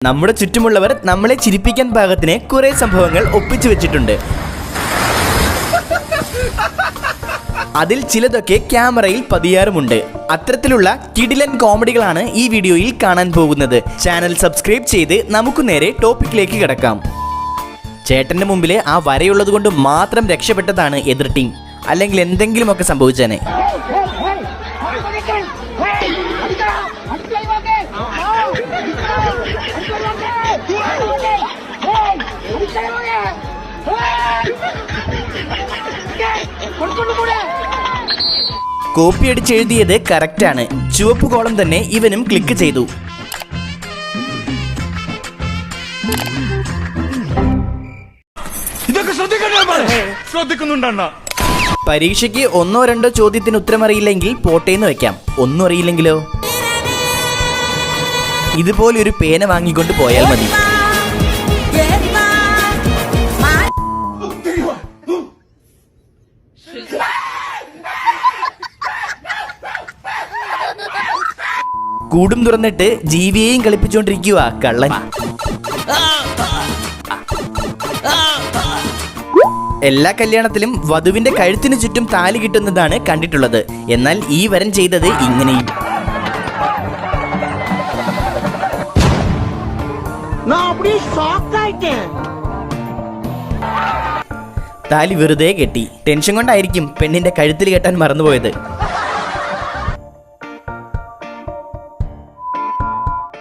നമ്മുടെ ചുറ്റുമുള്ളവർ നമ്മളെ ചിരിപ്പിക്കാൻ പാകത്തിന് കുറെ സംഭവങ്ങൾ ഒപ്പിച്ചു വെച്ചിട്ടുണ്ട് അതിൽ ചിലതൊക്കെ ക്യാമറയിൽ പതിയാറുമുണ്ട് അത്തരത്തിലുള്ള കിടിലൻ കോമഡികളാണ് ഈ വീഡിയോയിൽ കാണാൻ പോകുന്നത് ചാനൽ സബ്സ്ക്രൈബ് ചെയ്ത് നമുക്ക് നേരെ ടോപ്പിക്കിലേക്ക് കിടക്കാം ചേട്ടന്റെ മുമ്പിൽ ആ വരയുള്ളത് കൊണ്ട് മാത്രം രക്ഷപ്പെട്ടതാണ് എതിർ ടീം അല്ലെങ്കിൽ എന്തെങ്കിലുമൊക്കെ സംഭവിച്ചേനെ കോപ്പി എഴുതിയത് കറക്റ്റാണ് ചുവപ്പ് കോളം തന്നെ ഇവനും ക്ലിക്ക് ചെയ്തു. ഇതൊക്കെ ശ്രദ്ധിക്കണ്ടേ ശ്രദ്ധിക്കുന്നുണ്ടണ്ണ. പരീക്ഷയ്ക്ക് ഒന്നോ രണ്ടോ ചോദ്യത്തിന് ഉത്തരമറിയില്ലെങ്കിൽ പോട്ടേന്ന് വെക്കാം. ഒന്നും അറിയില്ലെങ്കിലോ? ഇതുപോലെ ഒരു പേന വാങ്ങിക്കൊണ്ട് പോയാൽ മതി. കൂടും തുറന്നിട്ട് ജീവിയെയും കളിപ്പിച്ചുകൊണ്ടിരിക്കുക കള്ളൻ. എല്ലാ കല്യാണത്തിലും വധുവിന്റെ കഴുത്തിനു ചുറ്റും താലി കിട്ടുന്നതാണ് കണ്ടിട്ടുള്ളത്. എന്നാൽ ഈ വരം ചെയ്തത് ഇങ്ങനെയും. நான் அப்படியே ஷாக் ஆயிட்டேன் താലി വെറുതെ കെട്ടി ടെൻഷൻ കൊണ്ടായിരിക്കും പെണ്ണിന്റെ കഴുത്തിൽ കെട്ടാൻ മറന്നുപോയത്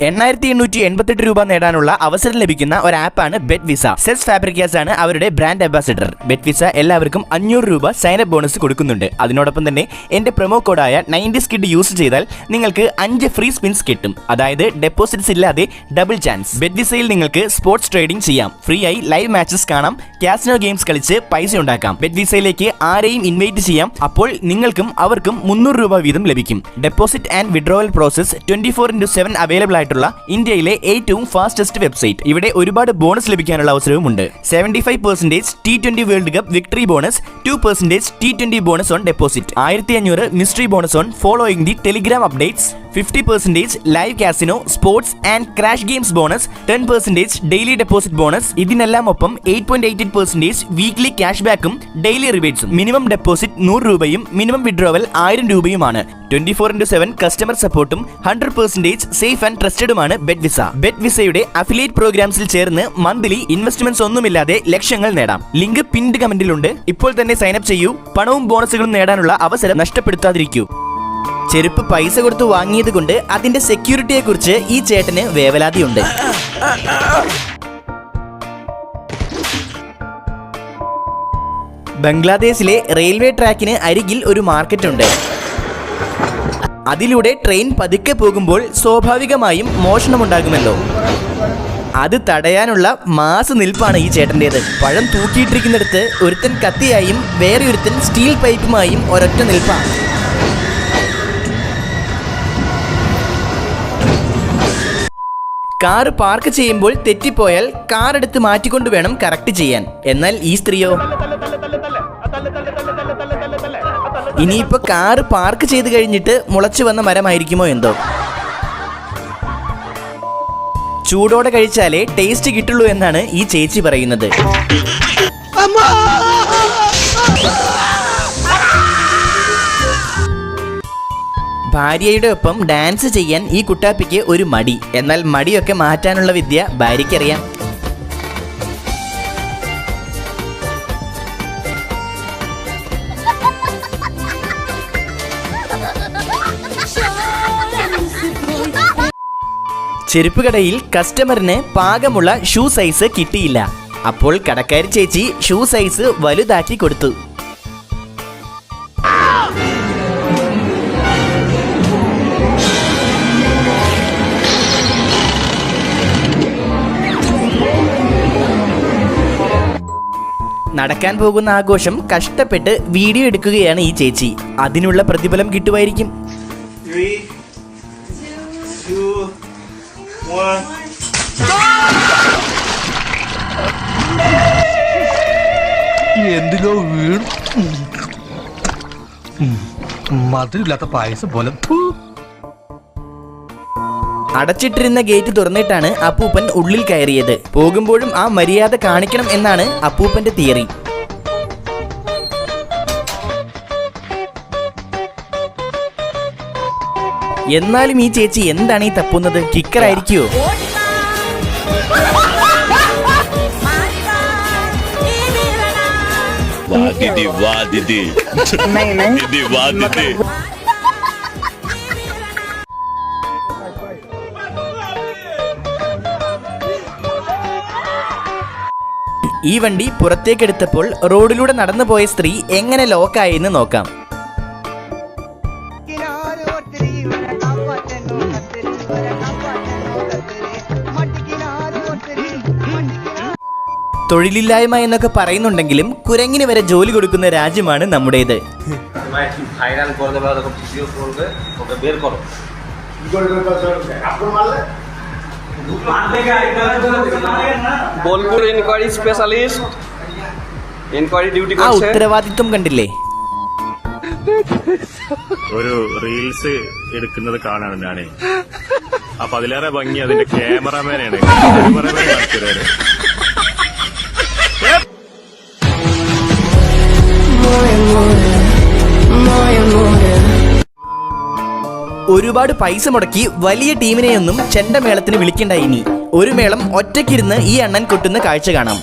എണ്ണായിരത്തി എണ്ണൂറ്റി എൺപത്തെട്ട് രൂപ നേടാനുള്ള അവസരം ലഭിക്കുന്ന ഒരു ആപ്പാണ് ബെറ്റ് വിസ സെസ് ഫാബ്രിക്കാസ് ആണ് അവരുടെ ബ്രാൻഡ് അംബാസിഡർ. ബെറ്റ് വിസ എല്ലാവർക്കും അഞ്ഞൂറ് രൂപ സൈനപ്പ് ബോണസ് കൊടുക്കുന്നുണ്ട്. അതിനോടൊപ്പം തന്നെ എന്റെ പ്രൊമോ കോഡായ നയന്റി സ്കിഡ് യൂസ് ചെയ്താൽ നിങ്ങൾക്ക് അഞ്ച് ഫ്രീ സ്പിൻസ് കിട്ടും. അതായത് ഡെപ്പോസിറ്റ്സ് ഇല്ലാതെ ഡബിൾ ചാൻസ്. ബെറ്റ് വിസയിൽ നിങ്ങൾക്ക് സ്പോർട്സ് ട്രേഡിംഗ് ചെയ്യാം. ഫ്രീ ആയി ലൈവ് മാച്ചസ് കാണാം. കാസിനോ ഗെയിംസ് കളിച്ച് പൈസ ഉണ്ടാക്കാം. ബെറ്റ് വിസയിലേക്ക് ആരെയും ഇൻവൈറ്റ് ചെയ്യാം. അപ്പോൾ നിങ്ങൾക്കും അവർക്കും മുന്നൂറ് രൂപ വീതം ലഭിക്കും. Deposit and withdrawal process twenty four into seven available ആയിട്ടുള്ള ഇന്ത്യയിലെ ഏറ്റവും ഫാസ്റ്റസ്റ്റ് വെബ്സൈറ്റ് ഇവിടെ ഒരുപാട് ബോണസ് ലഭിക്കാനുള്ള അവസരവും ഉണ്ട് seventy five percentage T twenty world cup victory bonus two percentage T twenty bonus on deposit ആയിരത്തി അഞ്ഞൂറ് mystery bonus on following the Telegram updates fifty percentage live casino sports and crash games bonus ten percentage daily deposit bonus ഇതിനെല്ലാം ഒപ്പം eight point eight eight percentage weekly cash ബാക്കും daily റിബേറ്റ്സും minimum deposit നൂറ് രൂപയും minimum withdrawal ആയിരം രൂപയുമാണ്. Twenty four into seven customer സപ്പോർട്ടും hundred percentage safe and ട്രസ്റ്റഡുമാണ് ബെറ്റ് വിസ. ബെറ്റ് വിസയുടെ അഫിലിയേറ്റ് പ്രോഗ്രാംസിൽ ചേർന്ന് മന്ത്ലി ഇൻവെസ്റ്റ്മെന്റ്സ് ഒന്നുമില്ലാതെ ലക്ഷ്യങ്ങൾ നേടാം. ലിങ്ക് പിൻഡ് കമന്റിലുണ്ട്. ഇപ്പോൾ തന്നെ സൈനപ്പ് ചെയ്യൂ. പണവും ബോണസുകളും നേടാനുള്ള അവസരം നഷ്ടപ്പെടുത്താതിരിക്കൂ. ചെരുപ്പ് പൈസ കൊടുത്ത് വാങ്ങിയത് കൊണ്ട് അതിന്റെ സെക്യൂരിറ്റിയെ കുറിച്ച് ഈ ചേട്ടന് വേവലാതിയുണ്ട്. ബംഗ്ലാദേശിലെ റെയിൽവേ ട്രാക്കിന് അരികിൽ ഒരു മാർക്കറ്റ് ഉണ്ട് അതിലൂടെ ട്രെയിൻ പതുക്കെ പോകുമ്പോൾ സ്വാഭാവികമായും മോഷണമുണ്ടാകുമല്ലോ. അത് തടയാനുള്ള മാസ് നിൽപ്പാണ് ഈ ചേട്ടന്റെത്. പഴം തൂക്കിയിട്ടിരിക്കുന്നിടത്ത് ഒരുത്തൻ കത്തിയായും വേറെ ഒരുത്തൻ സ്റ്റീൽ പൈപ്പുമായും ഒരൊറ്റ നിൽപ്പാണ്. കാർ പാർക്ക് ചെയ്യുമ്പോൾ തെറ്റിപ്പോയാൽ കാർ എടുത്ത് മാറ്റിക്കൊണ്ട് വേണം കറക്റ്റ് ചെയ്യാൻ. എന്നാൽ ഈ സ്ത്രീയോ? ഇനിയിപ്പോ കാർ പാർക്ക് ചെയ്ത് കഴിഞ്ഞിട്ട് മുളച്ചു വന്ന മരമായിരിക്കുമോ എന്തോ? ചൂടോടെ കഴിച്ചാലേ ടേസ്റ്റ് കിട്ടുള്ളൂ എന്നാണ് ഈ ചേച്ചി പറയുന്നത്. ഭാര്യയുടെ ഒപ്പം ഡാൻസ് ചെയ്യാൻ ഈ കുട്ടാപ്പിക്ക് ഒരു മടി. എന്നാൽ മടിയൊക്കെ മാറ്റാനുള്ള വിദ്യ ഭാര്യയ്ക്കറിയാം. ചെരുപ്പ് കടയിൽ കസ്റ്റമറിന് പാകമുള്ള ഷൂ സൈസ് കിട്ടിയില്ല. അപ്പോൾ കടക്കാരി ചേച്ചി ഷൂ സൈസ് വലുതാക്കി കൊടുത്തു. നടക്കാൻ പോകുന്ന ആഘോഷം കഷ്ടപ്പെട്ട് വീഡിയോ എടുക്കുകയാണ് ഈ ചേച്ചി. അതിനുള്ള പ്രതിഫലം കിട്ടുമായിരിക്കും. One. എന്തിലോ വീണു മധുരമില്ലാത്ത പായസം പോലെ. അടച്ചിട്ടിരുന്ന ഗേറ്റ് തുറന്നിട്ടാണ് അപ്പൂപ്പൻ ഉള്ളിൽ കയറിയത് പോകുമ്പോഴും ആ മര്യാദ കാണിക്കണം എന്നാണ് അപ്പൂപ്പന്റെ തിയറി എന്നാലും ഈ ചേച്ചി എന്താണ് ഈ തപ്പുന്നത്? കിക്കറായിരിക്കോ വാ ദിദി ദിദി ഈ വണ്ടി പുറത്തേക്കെടുത്തപ്പോൾ റോഡിലൂടെ നടന്നുപോയ സ്ത്രീ എങ്ങനെ ലോക്കായെന്ന് നോക്കാം. തൊഴിലില്ലായ്മ എന്നൊക്കെ പറയുന്നുണ്ടെങ്കിലും കുരങ്ങിന് വരെ ജോലി കൊടുക്കുന്ന രാജ്യമാണ് നമ്മുടേത്. ആ ഉത്തരവാദിത്വം കണ്ടില്ലേ? ഒരു റീൽസ് എടുക്കുന്നത് കാണാൻ ഞാനേ. അപ്പൊ അതിലേറെ ഭംഗി അതിന്റെ ക്യാമറമാനാണ് ക്യാമറമാൻ തരാറ്. ഒരുപാട് പൈസ മുടക്കി വലിയ ടീമിനെയൊന്നും ചെണ്ടമേളത്തിന് വിളിക്കണ്ട ഇനി ഒരു മേളം ഒറ്റയ്ക്കിരുന്ന് ഈ അണ്ണൻ കൊട്ടുന്ന കാഴ്ച കാണാം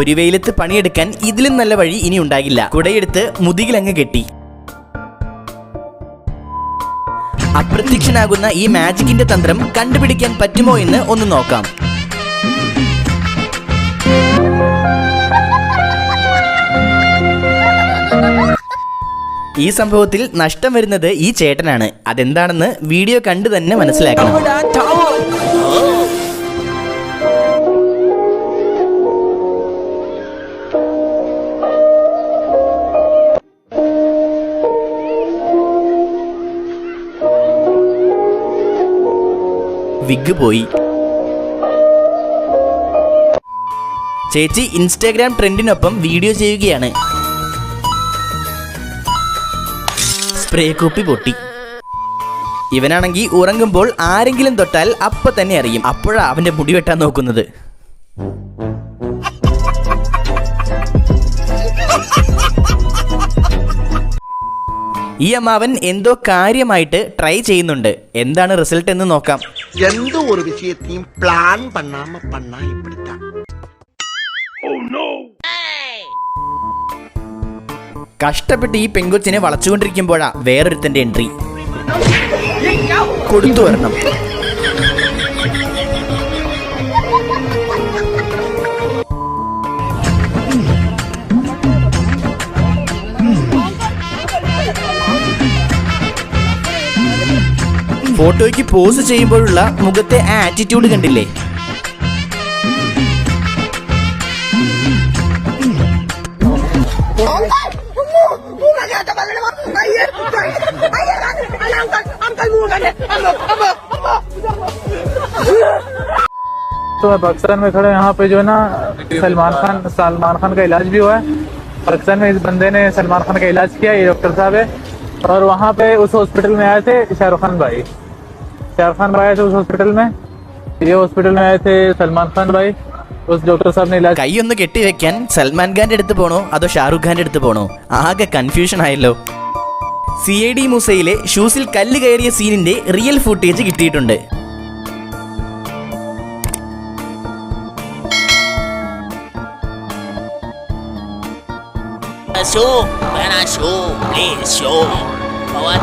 പൊരിവെയിലത്ത് പണിയെടുക്കാൻ ഇതിലും നല്ല വഴി ഇനി ഉണ്ടാകില്ല. കുടയെടുത്ത് മുതുകിലങ്ങ് കെട്ടി. അപ്രത്യക്ഷനാകുന്ന ഈ മാജിക്കിന്റെ തന്ത്രം കണ്ടുപിടിക്കാൻ പറ്റുമോ എന്ന് ഒന്ന് നോക്കാം. ഈ സംഭവത്തിൽ നഷ്ടം വരുന്നത് ഈ ചേട്ടനാണ്. അതെന്താണെന്ന് വീഡിയോ കണ്ടു തന്നെ മനസ്സിലാക്കണം. വിഗ് പോയി. ചേച്ചി ഇൻസ്റ്റാഗ്രാം ട്രെൻഡിനൊപ്പം വീഡിയോ ചെയ്യുകയാണ്. സ്പ്രേ കോപ്പി പൊട്ടി. ഇവനാണെങ്കിൽ ഉറങ്ങുമ്പോൾ ആരെങ്കിലും തൊട്ടാൽ അപ്പൊ തന്നെ അറിയും. അപ്പോഴാ അവന്റെ മുടി വെട്ടാൻ നോക്കുന്നത്. ഈ അമ്മാവൻ എന്തോ കാര്യമായിട്ട് ട്രൈ ചെയ്യുന്നുണ്ട്. എന്താണ് റിസൾട്ട് എന്ന് നോക്കാം. எந்த ஒரு விஷயத்தையும் பிளான் பண்ணாம பண்ணா இப்படித்தான் കഷ്ടപ്പെട്ട് ഈ പെങ്കൊച്ചിനെ വളച്ചുകൊണ്ടിരിക്കുമ്പോഴാ വേറൊരുത്തന്റെ എൻട്രി കൊടുത്തു വരണം ഫോട്ടോയ്ക്ക് പോസ് ചെയ്യുമ്പോഴുള്ള മുഖത്തെ ആ ആറ്റിറ്റ്യൂഡ് കണ്ടില്ലേ तो पाकिस्तान में खड़े यहाँ पे जो है ना सलमान खान सलमान खान का इलाज भी हुआ है पाकिस्तान में इस बंदे ने सलमान खान का इलाज किया ये डॉक्टर साहब है और वहाँ पे उस हॉस्पिटल में आए थे शाहरुख खान भाई शाहरुख खान भाई आए थे उस हॉस्पिटल में ये हॉस्पिटल में आए थे सलमान खान भाई उस डॉक्टर साहब ने इलाज കൈ ഒന്ന് കെട്ടിവെക്കാൻ സൽമാൻ ഖാന്റെ അടുത്ത് പോണോ അതോ ഷാറുഖ് ഖാന്റെ അടുത്ത് പോണോ ആകെ കൺഫ്യൂഷൻ ആയല്ലോ സി ഐ ഡി മൂസയിലെ ഷൂസിൽ കല്ല് കയറിയ സീനിന്റെ റിയൽ ഫുട്ടേജ് കിട്ടിയിട്ടുണ്ട് Show, mana show, please show. Bawa